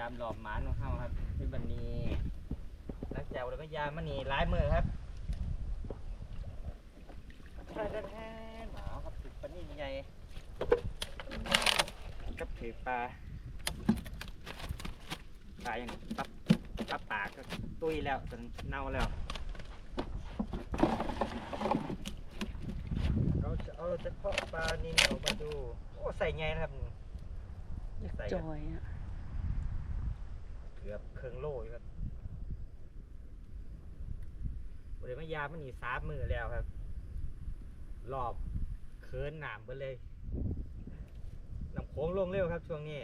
ยามหลอบหมานของเขาครับที่บันนี้หลังจากเราก็ยามมันนี่ร้ายมือครับใช่แท้ๆหนาวครับถือปลานิ่ใหญ่กับถือปลาปลาอย่างปับปับปากก็ตุ้ยแล้วจนเน่าแล้วเราจะเอาเฉพาะปลานินออกมาดู โอ้ใส่ไงนะครับใส่จอยอะ เกือบเครื่องโลอยู่ครับบริมายามันหนีสามมือแล้วครับ รอบเคินหนามไปเลยน้ำโค้งลงเร็วครับช่วงนี้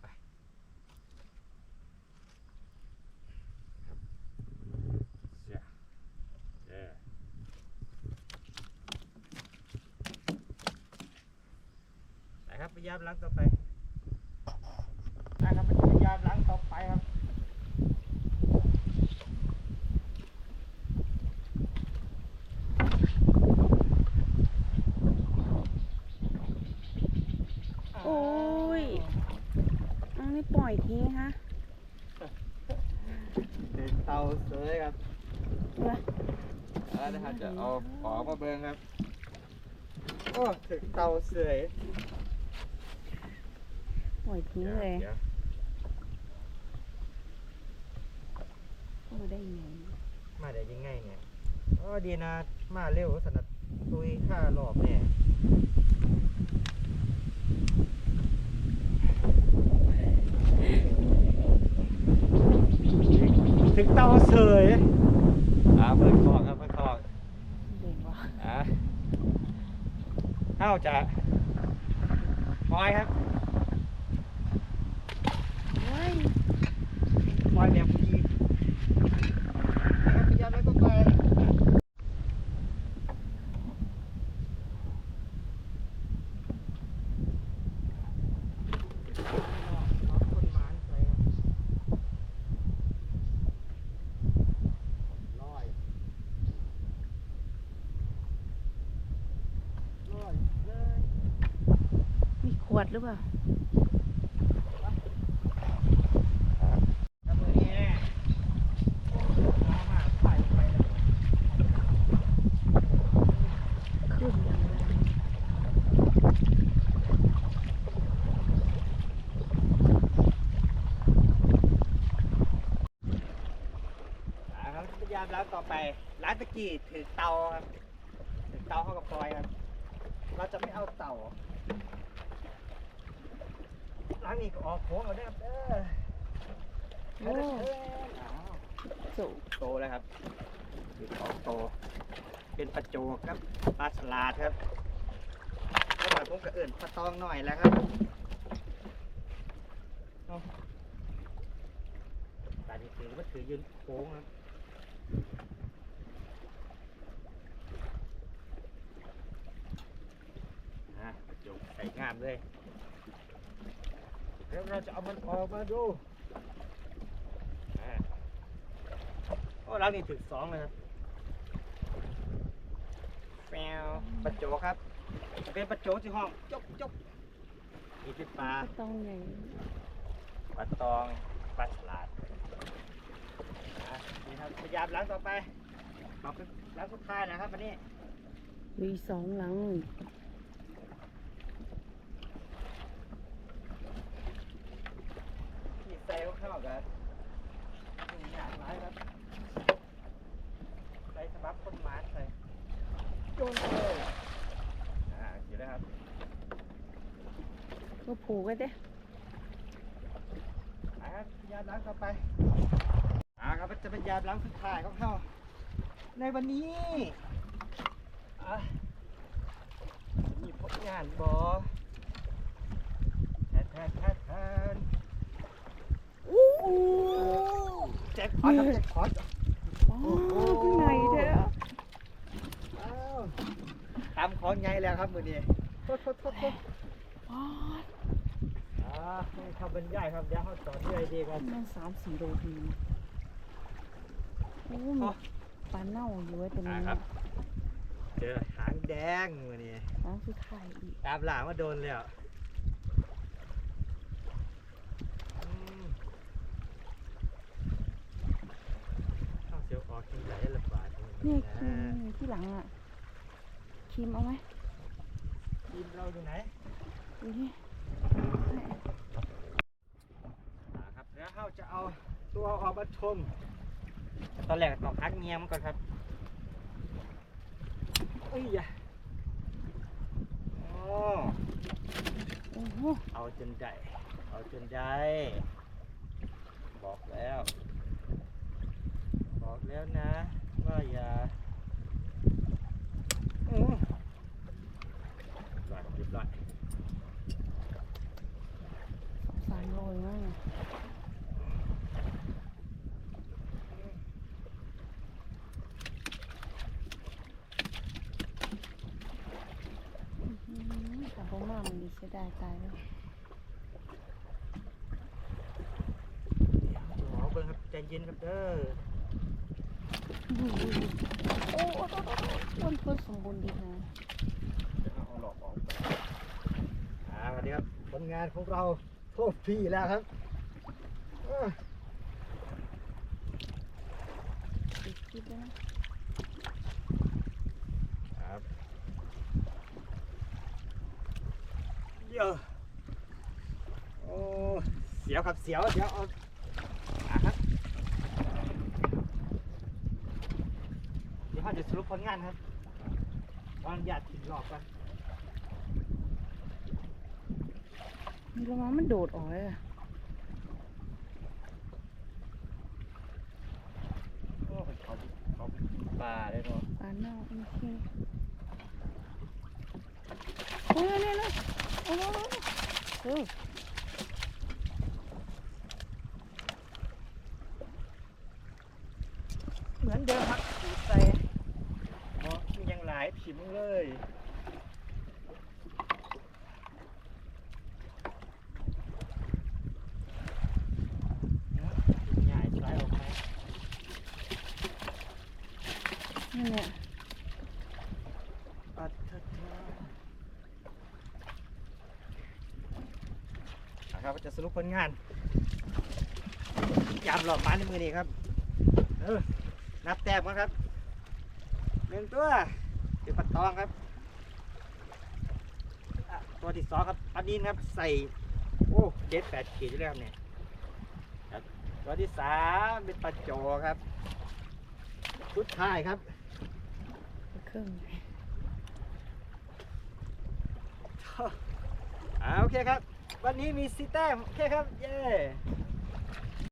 ไปเสียเออไปครับพ ยายามล้างต่อไปไปครับพยายามล้างต่อไปครับโอ้ยอันนี้ปล่อยทิ้งฮะเป็นเตาเสยครับวะแล้วนะครับจะเอาของมาเบิ่งครับ โอ้ถึงเตาเสย ปล่อยทิ้งเลยดี๋วเข้ามาได้ยังไงมาได้ยังไงเนี่ยอ๋อดีนะ มาเร็วสนับตุยค่ารอบเนี่ยถึงเตาเสยอ่าเปิดคอกครับเปิดคอกเด็กวะอะเข้าจะปล่อยครับ เฮ้ย ปล่อยแบบพอดีนะครับพยายามแล้วก็ปเอาคนหมานใส่ครับร้อยร้อยเลยมีขวดหรือเปล่า แล้วมือนี้เนี่ยเอามาใส่ไปเลย ขึ้นอย่างไร อ่าครับพยายาม ร้านต่อไปร้านตะกี้ถือเตาครับถือเตาเข้ากับปลอยครับเราจะไม่เอาเตาร้านนี้ก็ออกโค้งเอาได้ครับเออโอ้อ้าวสูงโตแล้วครับถือของโต เป็นปลาโจกครับปลาสลาดครับเมื่อวานผมก็เอื่นปลาตองหน่อยแล้วครับเอาปลาที่ถือว่าถือยืนโค้งครับ อะจุกใส่ งามเลยแล้วเราจะเอามันออกมาดูอะโอ้เรานี่ถึงสองเลยครับแมวปลาโจกครับเป็นปลาโจกที่ห้องจกจกนี่เป็นปลาต้องไงปลาตองปลาฉลาดอะนี่ครับพยายามล้างต่อไปเอาไปล้างสุดท้ายนะครับวันนี้ มีสองหลัง ขีดใส่เข้ากันอยากร้ายครับ ใส่สบับคนหมาใส่โยนเลยอ่าเขียนแล้วครับ ก็ผูกไว้เด้อ่าครับพยายามล้างต่อไปอ่าครับจะเป็นยามล้างสุดท้ายของเขาในวันนี้อะมีผลงานบอแทนแทนแทนแทนอู้แจ็คพอตครับแจ็คพอตอ๋อข้างในเด้ออ้าวตามของไงแล้วครับมือนี้โทษโทษโทษโทษอ๋ออ่าให้ คำบรรยายครับเดี๋ยวเขาสอนเรื่อยดีครับมันสามสี่โลทีโอ้มีอ๋อปลาเน่าอยู่ไว้ตรงอ่านี้ครับ เจอหางแดงมือนี่น้องคือไข่อีกตามหลามาโดนแล้วอืมเอาเสียวออกกินไหลละบาทเนี่ยครีมอยู่ที่หลังอะครีมเอาไหมทีมเราอยู่ไหนดูนี่ อ่าครับแล้วเรา จะเอาตัวออกมาชมตอนแรกต้องฮักเงียมก่อนครับเอ้ยอย่าโอ้โหเอาจนได้ เอาจนได้ บอกแล้ว บอกแล้วนะ ว่าอย่าอือร้อยเรียบร้อยสามโลเลยมั้งอื้อหือแต่พวกมากมันดีเสียดายตายแล้วหมอเบิ้งครับใจเย็นครับเด้อโอ้โหต้นพืชสมบูรณ์ดีนะเอาหลอกออกไปอ่าสวัสดีครับผลงานของเราโทษพี่แล้วครับเอ้อติดคิดแล้วนะครับ เยอะโอ้เสียวครับเสียวเดี๋ยวเอาอะครับเดี๋ยวเราจะสรุปผลงานครับตอนหยาดถิ่นหลอกกันมีระวังมันโดดออกเลยอะโอ้ยเขาเขาปลาได้เนาะปลาเน่าโอเคโอ้ยเนี่ยนะโอ้โหเออ เหมือนเดิมครับใส่มอมียังหลายผิมเลยใหญ่สายออกมานี่เนี่ยปัดเถอะนะครับจะ สรุปผลงานยามหลอกมาในมือนี้ครับเออนับแต้มกันครับหนึ่งตัวเป็นปัดตองครับอะตัวที่สองครับปลานินครับใส่โอ้เจ็ดแปดขีดอยู่แล้วครับเนี่ยครับตัวที่สามเป็นปลาโจครับชุดท้ายครับเครื่องอ่าโอเคครับ วันนี้มีซีแต้มโอเคครับ เย้